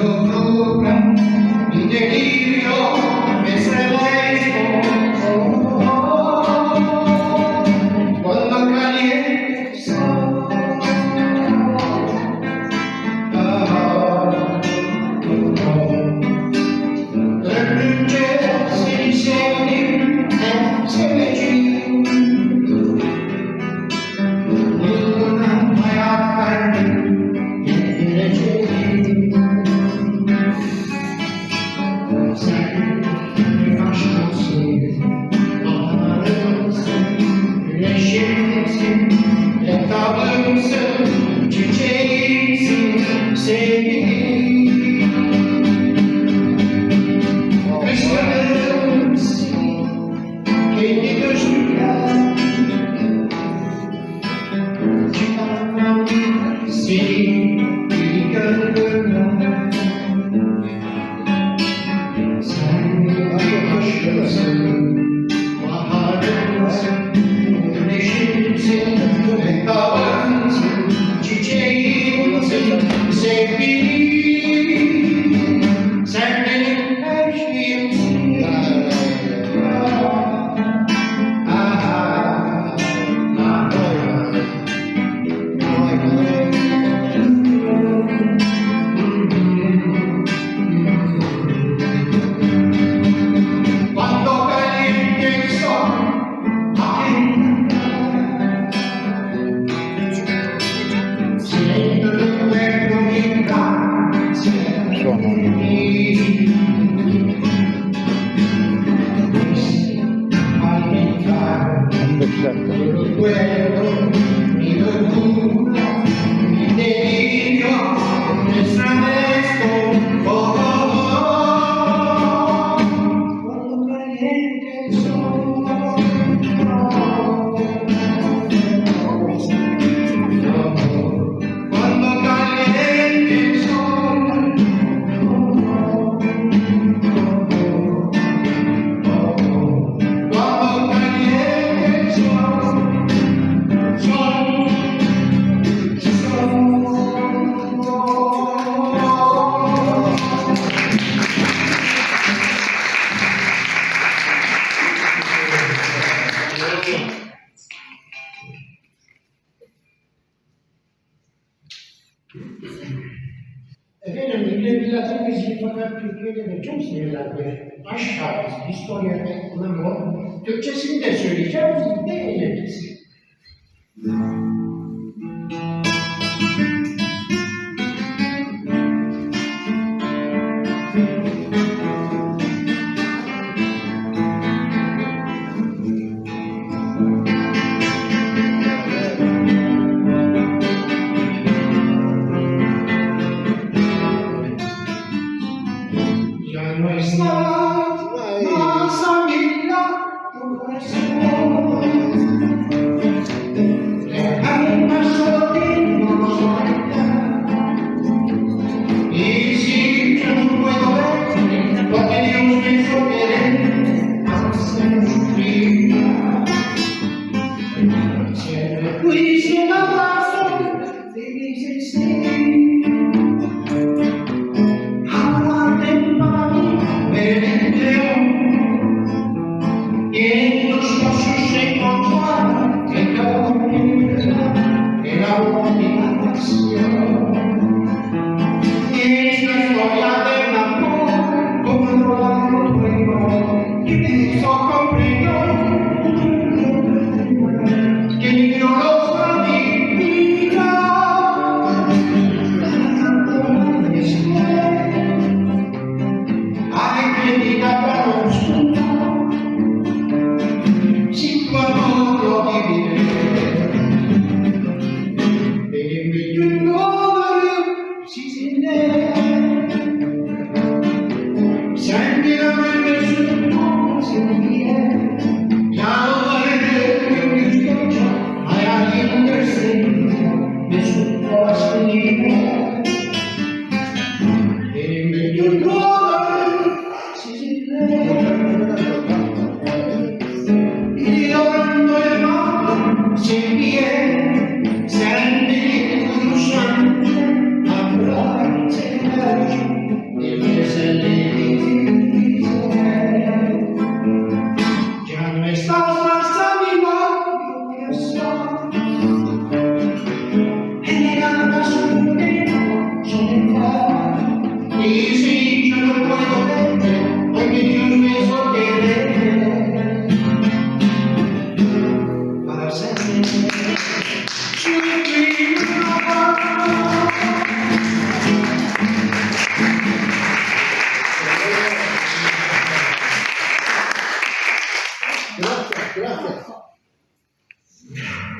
your program in the evening. Klasik fakat Türkiye'de de çok sevilen bir aşk şarkısı, historia Lamor. Türkçesini de söyleyeceğim, biz de eğleniriz. Hmm.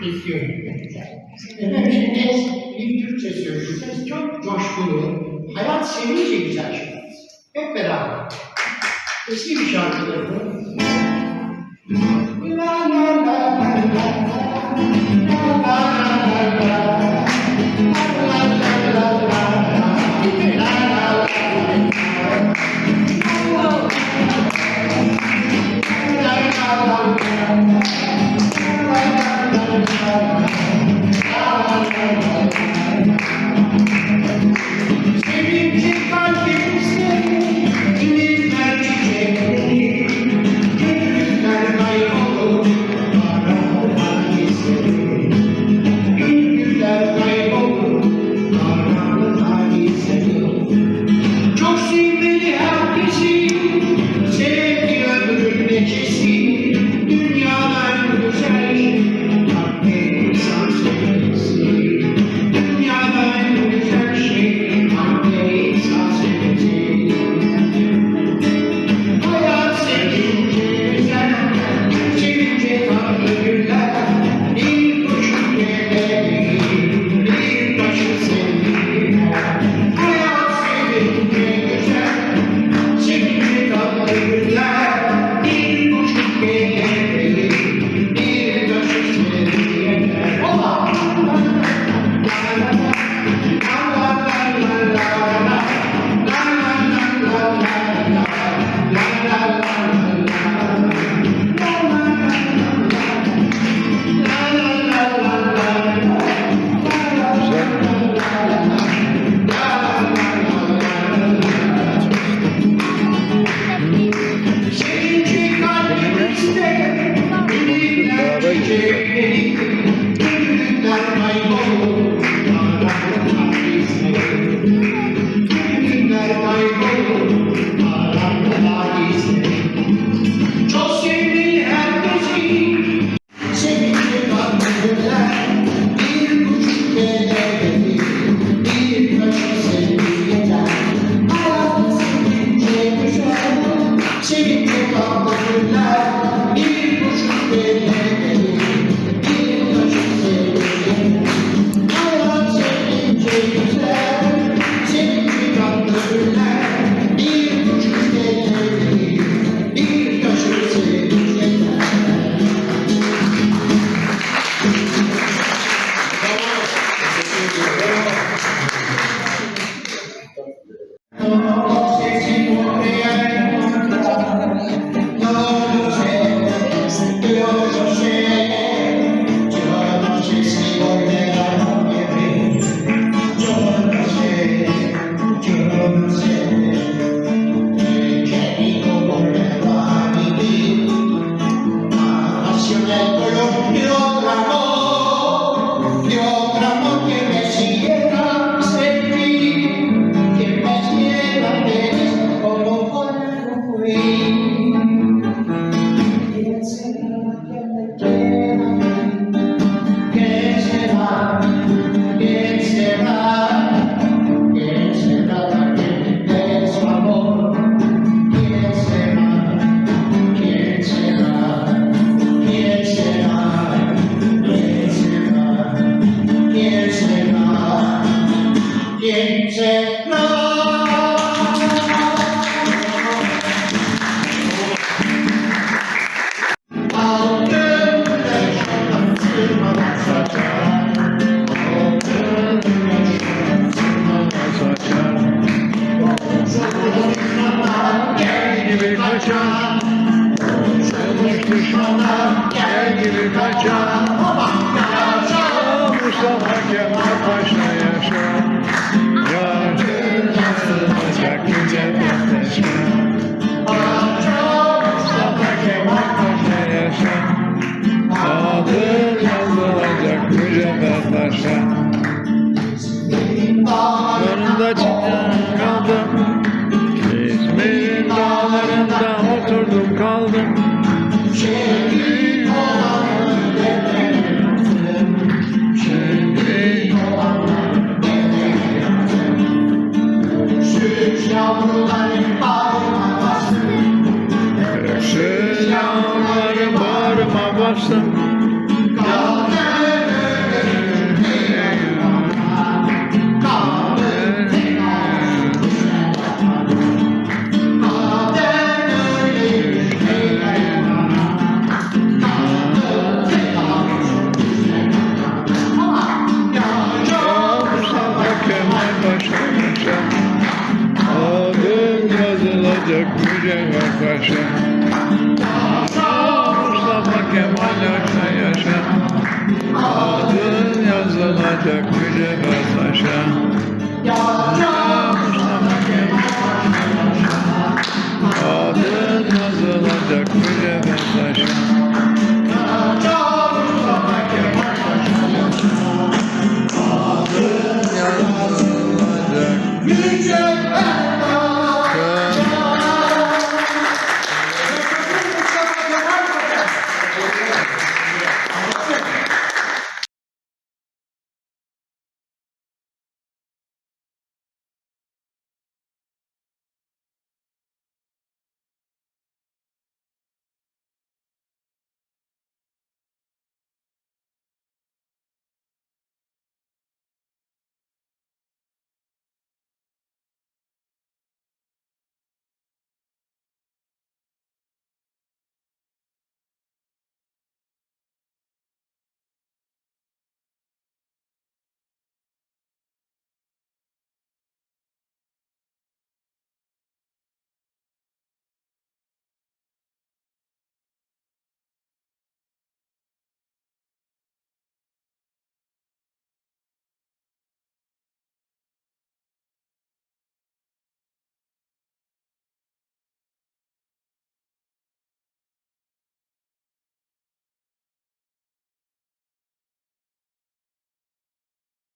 kesiyorum benzer. Şimdi bir Türkçe sözcüsünüz çok coşkulu, hayat sevince güzel şeyler. Hep beraber. Eski bir şarkıdır bu. Yaşa Adın yazılacak mücevher taşa Ya